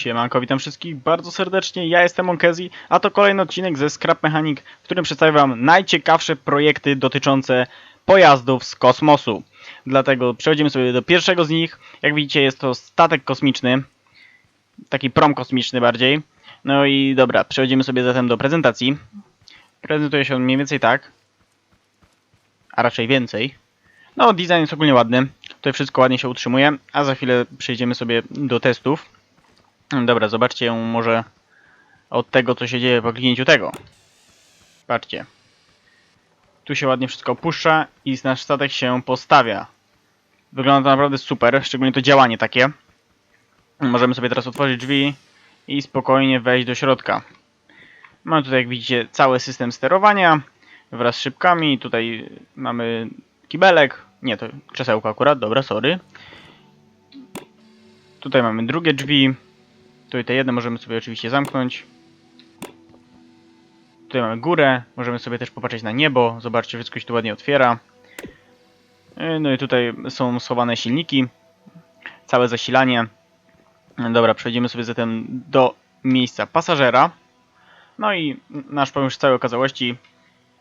Siemanko, witam wszystkich bardzo serdecznie, ja jestem Monkezi, a to kolejny odcinek ze Scrap Mechanic, w którym przedstawię wam najciekawsze projekty dotyczące pojazdów z kosmosu. Dlatego przechodzimy sobie do pierwszego z nich. Jak widzicie jest to statek kosmiczny, taki prom kosmiczny bardziej. No i dobra, przechodzimy sobie zatem do prezentacji. Prezentuje się on mniej więcej tak, a raczej więcej. No, design jest ogólnie ładny, tutaj wszystko ładnie się utrzymuje, a za chwilę przejdziemy sobie do testów. Dobra, zobaczcie ją może od tego, co się dzieje po kliknięciu tego. Patrzcie. Tu się ładnie wszystko opuszcza i nasz statek się postawia. Wygląda to naprawdę super, szczególnie to działanie takie. Możemy sobie teraz otworzyć drzwi i spokojnie wejść do środka. Mamy tutaj, jak widzicie, cały system sterowania wraz z szybkami. Tutaj mamy kibelek. Nie, to krzesełko akurat, dobra, sorry. Tutaj mamy drugie drzwi. Tutaj te jedne możemy sobie oczywiście zamknąć. Tutaj mamy górę, możemy sobie też popatrzeć na niebo, zobaczcie, wszystko się tu ładnie otwiera. Yy, No i tutaj są schowane silniki, całe zasilanie. Dobra, przejdziemy sobie zatem do miejsca pasażera. No i nasz pomysł całej okazałości.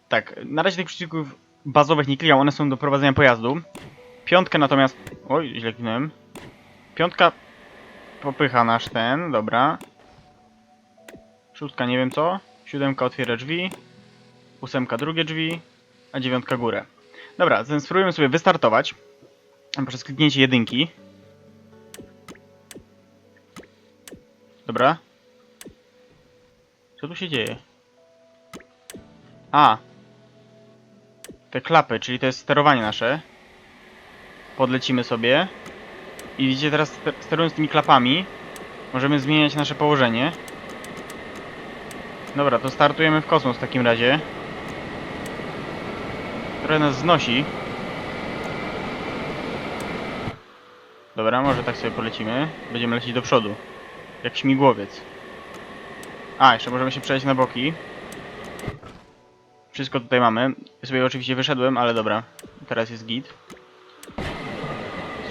Tak, na razie tych przycisków bazowych nie klikam, one są do prowadzenia pojazdu. Piątkę natomiast... Oj, źle kliknąłem. Piątka popycha nasz ten, dobra. Szóstka nie wiem co. Siódemka otwiera drzwi. Ósemka drugie drzwi. A dziewiątka górę. Dobra, zatem spróbujemy sobie wystartować. Przez kliknięcie jedynki. Dobra. Co tu się dzieje? A. Te klapy, czyli to jest sterowanie nasze. Podlecimy sobie. I widzicie teraz ster- sterując tymi klapami możemy zmieniać nasze położenie. Dobra, to startujemy w kosmos w takim razie. Trochę nas znosi. Dobra, może tak sobie polecimy. Będziemy lecieć do przodu. Jak śmigłowiec. A, jeszcze możemy się przejść na boki. Wszystko tutaj mamy. Ja sobie oczywiście wyszedłem, ale dobra. Teraz jest git.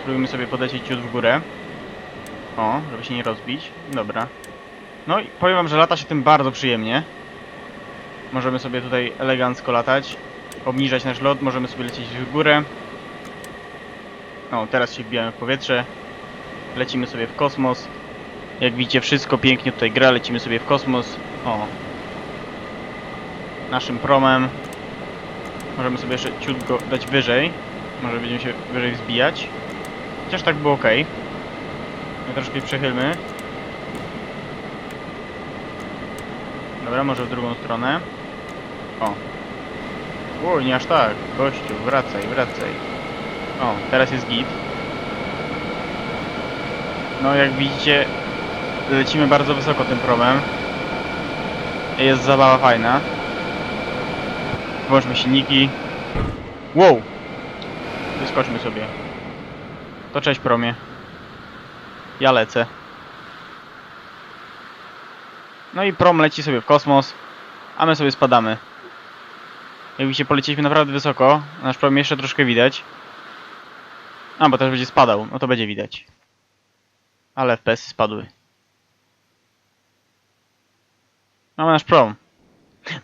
Spróbujmy sobie podlecieć ciut w górę. O, żeby się nie rozbić. Dobra. No i powiem wam, że lata się tym bardzo przyjemnie. Możemy sobie tutaj elegancko latać. Obniżać nasz lot, możemy sobie lecieć w górę. O, teraz się wbijamy w powietrze. Lecimy sobie w kosmos. Jak widzicie, wszystko pięknie tutaj gra. Lecimy sobie w kosmos. O. Naszym promem. Możemy sobie jeszcze ciut go dać wyżej. Może będziemy się wyżej wzbijać. Chociaż tak było ok. My troszkę przechylmy. Dobra, może w drugą stronę. O. Uj, nie aż tak. Gościu, wracaj, wracaj. O, teraz jest git. No, jak widzicie, lecimy bardzo wysoko tym promem. Jest zabawa fajna. Włączmy silniki. Wow! Wyskoczmy sobie. To cześć promie. Ja lecę. No i prom leci sobie w kosmos, a my sobie spadamy. Jak widzicie, polecieliśmy naprawdę wysoko. Nasz prom jeszcze troszkę widać. A, bo też będzie spadał. No to będzie widać. Ale FPS spadły. Mamy nasz prom.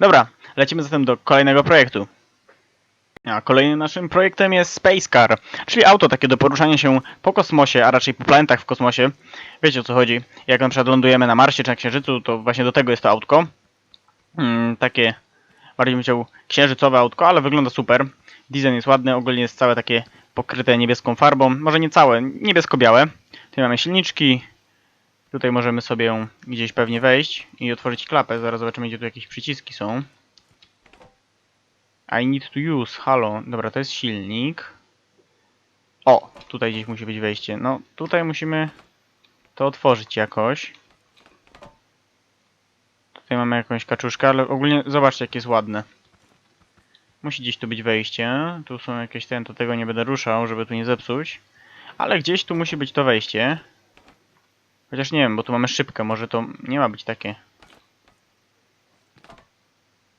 Dobra, lecimy zatem do kolejnego projektu. A kolejnym naszym projektem jest Space Car, czyli auto takie do poruszania się po kosmosie, a raczej po planetach w kosmosie. Wiecie o co chodzi. Jak na przykład lądujemy na Marsie czy na Księżycu, to właśnie do tego jest to autko. Mm, takie bardziej bym chciał księżycowe autko, ale wygląda super. Design jest ładny, ogólnie jest całe takie pokryte niebieską farbą. Może nie całe, niebiesko-białe. Tutaj mamy silniczki. Tutaj możemy sobie gdzieś pewnie wejść i otworzyć klapę. Zaraz zobaczymy, gdzie tu jakieś przyciski są. I need to use, halo. Dobra, to jest silnik. O, tutaj gdzieś musi być wejście. No, tutaj musimy to otworzyć jakoś. Tutaj mamy jakąś kaczuszkę, ale ogólnie zobaczcie, jakie jest ładne. Musi gdzieś tu być wejście. Tu są jakieś ten, to tego nie będę ruszał, żeby tu nie zepsuć. Ale gdzieś tu musi być to wejście. Chociaż nie wiem, bo tu mamy szybkę, może to nie ma być takie.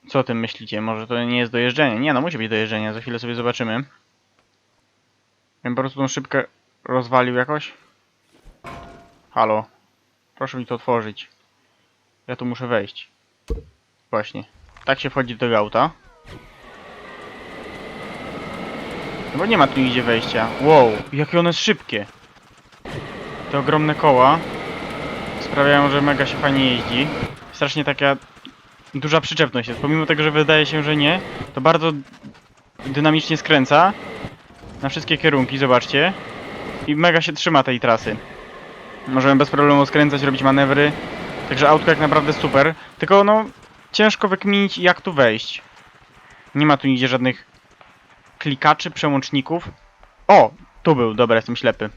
Co o tym myślicie? Może to nie jest dojeżdżenie? Nie, no musi być dojeżdżenie, za chwilę sobie zobaczymy. Ja po prostu tą szybkę rozwalił jakoś. Halo. Proszę mi to otworzyć. Ja tu muszę wejść. Właśnie. Tak się wchodzi do tego auta. No bo nie ma tu nigdzie wejścia. Wow, jakie one szybkie. Te ogromne koła sprawiają, że mega się fajnie jeździ. Strasznie taka duża przyczepność jest. Pomimo tego, że wydaje się, że nie, to bardzo dynamicznie skręca na wszystkie kierunki, zobaczcie. I mega się trzyma tej trasy. Możemy bez problemu skręcać, robić manewry. Także autko jak naprawdę super. Tylko no, ciężko wykminić jak tu wejść. Nie ma tu nigdzie żadnych klikaczy, przełączników. O! Tu był, dobra, jestem ślepy.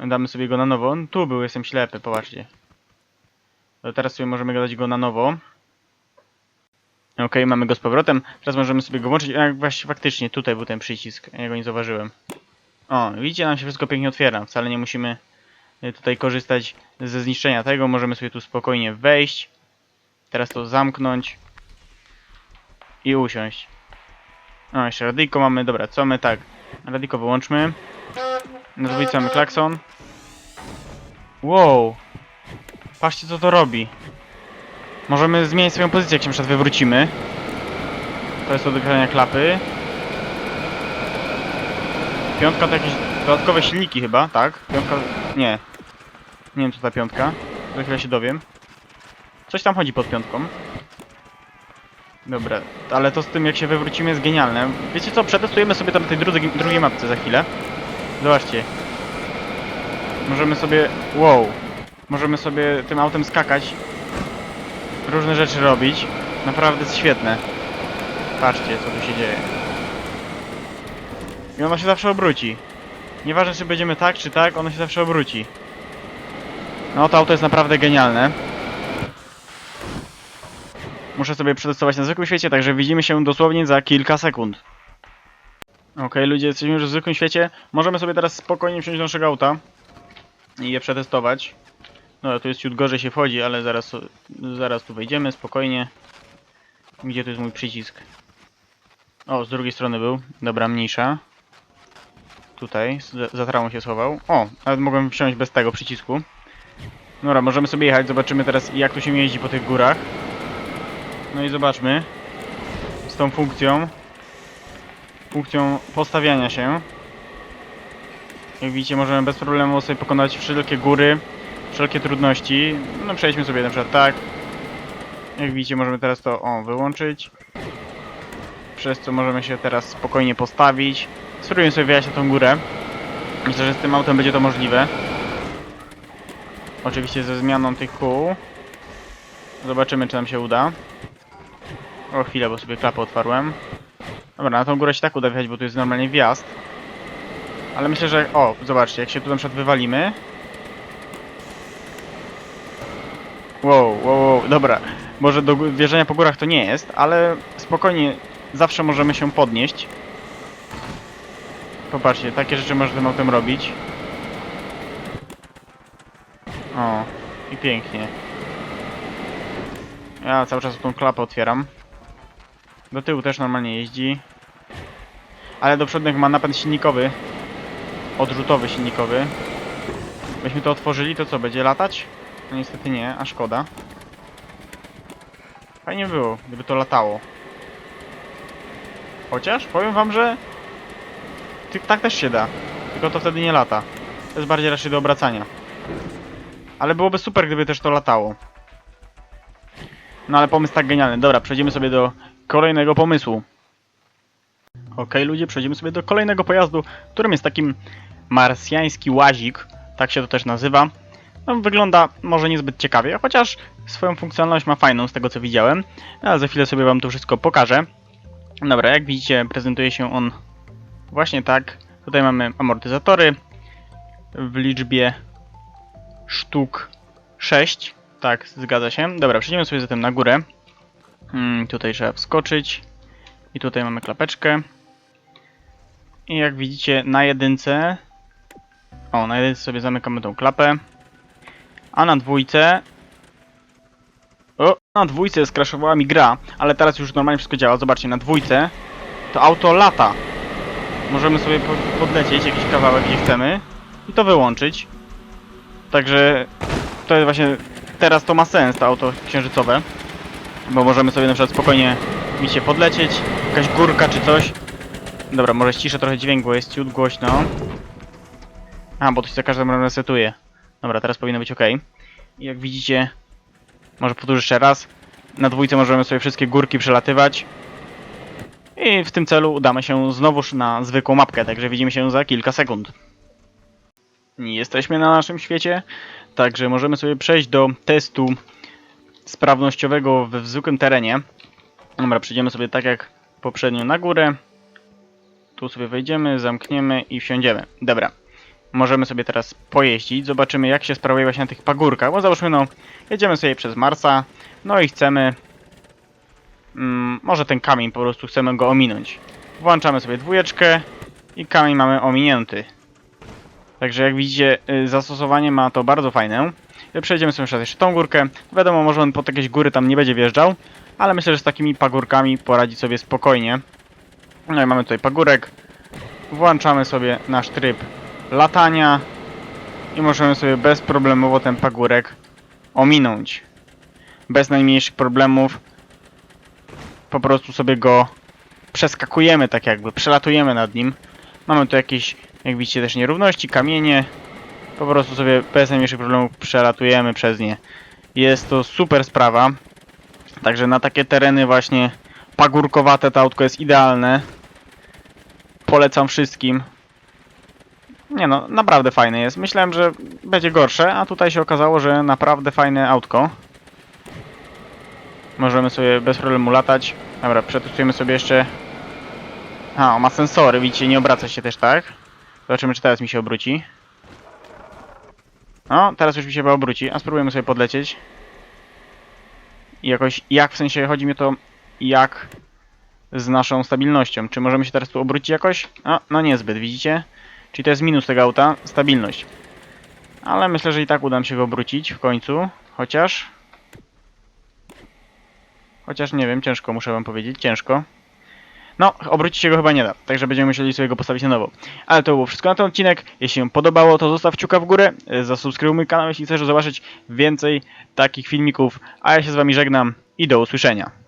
Damy sobie go na nowo. Tu był, jestem ślepy, popatrzcie. To teraz sobie możemy dać go na nowo. Okej, mamy go z powrotem. Teraz możemy sobie go włączyć. A właśnie faktycznie tutaj był ten przycisk. Ja go nie zauważyłem. O, widzicie, nam się wszystko pięknie otwiera. Wcale nie musimy y, tutaj korzystać ze zniszczenia tego. Możemy sobie tu spokojnie wejść. Teraz to zamknąć. I usiąść. O, jeszcze radyjko mamy. Dobra, co my tak? Radyjko wyłączmy. Na dwójce mamy klakson. Wow. Patrzcie co to robi. Możemy zmienić swoją pozycję, jak się przykład wywrócimy. To jest do odgrania klapy. Piątka to jakieś dodatkowe silniki chyba, tak? Piątka... Nie. Nie wiem co ta piątka. Za chwilę się dowiem. Coś tam chodzi pod piątką. Dobra, ale to z tym jak się wywrócimy jest genialne. Wiecie co, przetestujemy sobie tam tej drugiej mapce za chwilę. Zobaczcie. Możemy sobie... Wow. Możemy sobie tym autem skakać. Różne rzeczy robić. Naprawdę jest świetne. Patrzcie, co tu się dzieje. I ono się zawsze obróci. Nieważne, czy będziemy tak, czy tak, ono się zawsze obróci. No, to auto jest naprawdę genialne. Muszę sobie przetestować na zwykłym świecie, także widzimy się dosłownie za kilka sekund. Okej, ludzie, jesteśmy już w zwykłym świecie. Możemy sobie teraz spokojnie wsiąść do naszego auta i je przetestować. No, tu jest ciut gorzej się wchodzi, ale zaraz, zaraz tu wejdziemy spokojnie. Gdzie tu jest mój przycisk? O, z drugiej strony był. Dobra, mniejsza. Tutaj, za, trawą się schował. O, nawet mogłem wsiąść bez tego przycisku. Dobra, możemy sobie jechać, zobaczymy teraz jak tu się jeździ po tych górach. No i zobaczmy. Z tą funkcją. Funkcją postawiania się. Jak widzicie, możemy bez problemu sobie pokonać wszelkie góry, wszelkie trudności. No przejdźmy sobie na przykład tak. Jak widzicie, możemy teraz to o, wyłączyć. Przez co możemy się teraz spokojnie postawić. Spróbujemy sobie wjechać na tą górę. Myślę, że z tym autem będzie to możliwe. Oczywiście ze zmianą tych kół. Zobaczymy, czy nam się uda. O chwilę, bo sobie klapę otwarłem. Dobra, na tą górę się tak uda wjechać, bo tu jest normalnie wjazd. Ale myślę, że... O, zobaczcie, jak się tu na przykład wywalimy. Wow, wow, wow, dobra. Może do wjeżdżania po górach to nie jest, ale spokojnie, zawsze możemy się podnieść. Popatrzcie, takie rzeczy można tym autem robić. O, i pięknie. Ja cały czas tą klapę otwieram. Do tyłu też normalnie jeździ. Ale do przodu jak ma napęd silnikowy. Odrzutowy silnikowy. Byśmy to otworzyli, to co, będzie latać? No niestety nie, a szkoda. Fajnie było, gdyby to latało. Chociaż powiem wam, że tak też się da. Tylko to wtedy nie lata. To jest bardziej raczej do obracania. Ale byłoby super, gdyby też to latało. No ale pomysł tak genialny. Dobra, przejdziemy sobie do kolejnego pomysłu. Okej, ludzie, przejdziemy sobie do kolejnego pojazdu, którym jest takim marsjański łazik. Tak się to też nazywa. No, wygląda może niezbyt ciekawie, chociaż swoją funkcjonalność ma fajną z tego co widziałem. Ale za chwilę sobie wam to wszystko pokażę. Dobra, jak widzicie, prezentuje się on właśnie tak. Tutaj mamy amortyzatory w liczbie sztuk 6. Tak, zgadza się. Dobra, przejdziemy sobie zatem na górę. Hmm, tutaj trzeba wskoczyć. I tutaj mamy klapeczkę. I jak widzicie na jedynce... O, na jedynce sobie zamykamy tą klapę. A na dwójce... O, na dwójce skraszowała mi gra, ale teraz już normalnie wszystko działa. Zobaczcie, na dwójce to auto lata. Możemy sobie po- podlecieć jakiś kawałek, gdzie chcemy i to wyłączyć. Także to jest właśnie, teraz to ma sens, to auto księżycowe. Bo możemy sobie na przykład spokojnie, widzicie, podlecieć, jakaś górka czy coś. Dobra, może ściszę trochę dźwięk, bo jest ciut głośno. A, bo to się za każdym razem resetuje. Dobra, teraz powinno być ok. I jak widzicie, może powtórzę jeszcze raz. Na dwójce możemy sobie wszystkie górki przelatywać. I w tym celu udamy się znowuż na zwykłą mapkę, także widzimy się za kilka sekund. Jesteśmy na naszym świecie, także możemy sobie przejść do testu sprawnościowego w zwykłym terenie. Dobra, przejdziemy sobie tak jak poprzednio na górę. Tu sobie wejdziemy, zamkniemy i wsiądziemy. Dobra. Możemy sobie teraz pojeździć, zobaczymy jak się sprawuje właśnie na tych pagórkach, bo załóżmy no, jedziemy sobie przez Marsa, no i chcemy, mm, może ten kamień po prostu chcemy go ominąć. Włączamy sobie dwójeczkę i kamień mamy ominięty. Także jak widzicie, y, zastosowanie ma to bardzo fajne. Y, Przejdziemy sobie jeszcze tą górkę. Wiadomo, może on pod jakieś góry tam nie będzie wjeżdżał, ale myślę, że z takimi pagórkami poradzi sobie spokojnie. No i mamy tutaj pagórek. Włączamy sobie nasz tryb latania i możemy sobie bezproblemowo ten pagórek ominąć. Bez najmniejszych problemów. Po prostu sobie go przeskakujemy tak jakby, przelatujemy nad nim. Mamy tu jakieś, jak widzicie, też nierówności, kamienie. Po prostu sobie bez najmniejszych problemów przelatujemy przez nie. Jest to super sprawa. Także na takie tereny właśnie pagórkowate to autko jest idealne. Polecam wszystkim. Nie no, naprawdę fajne jest. Myślałem, że będzie gorsze, a tutaj się okazało, że naprawdę fajne autko. Możemy sobie bez problemu latać. Dobra, przetestujemy sobie jeszcze... A, on ma sensory, widzicie, nie obraca się też tak. Zobaczymy, czy teraz mi się obróci. No, teraz już mi się chyba obróci, a spróbujemy sobie podlecieć. I jakoś, jak w sensie, chodzi mi to, jak z naszą stabilnością. Czy możemy się teraz tu obrócić jakoś? A, no niezbyt, widzicie? Czyli to jest minus tego auta, stabilność. Ale myślę, że i tak uda nam się go obrócić w końcu, chociaż... Chociaż nie wiem, ciężko muszę wam powiedzieć, ciężko. No, obrócić się go chyba nie da, także będziemy musieli sobie go postawić na nowo. Ale to było wszystko na ten odcinek. Jeśli się podobało, to zostaw kciuka w górę, e, zasubskrybuj mój kanał, jeśli chcesz zobaczyć więcej takich filmików. A ja się z wami żegnam i do usłyszenia.